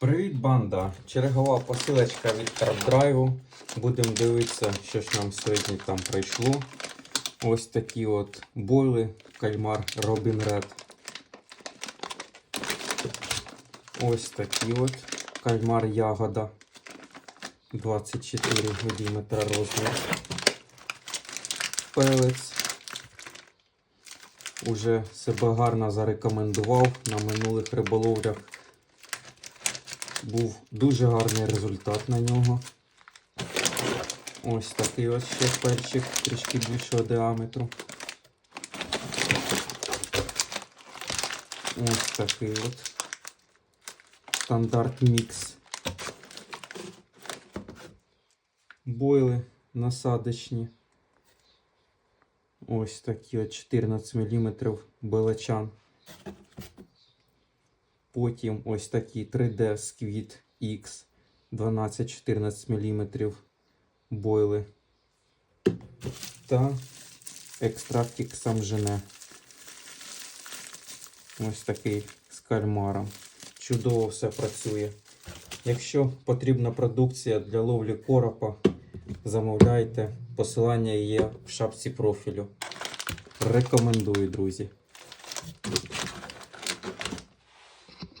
Привіт, банда! Чергова посилочка від CarDrive. Будемо дивитися, що ж нам сьогодні там прийшло. Ось такі от бойли, кальмар Robin Red. Ось такі от кальмар ягода. 24 мм розмір. Пелець. Уже себе гарно зарекомендував на минулих риболовлях. Був дуже гарний результат на нього. Ось такий ось ще перчик трішки більшого діаметру. Ось такий от стандарт мікс. Бойли насадочні. Ось такі от 14 мм белачан. Потім ось такі 3D Squid X 12-14 мм бойли. Та екстрактик сам жене. Ось такий з кальмаром. Чудово все працює. Якщо потрібна продукція для ловлі коропа, замовляйте. Посилання є в шапці профілю. Рекомендую, друзі.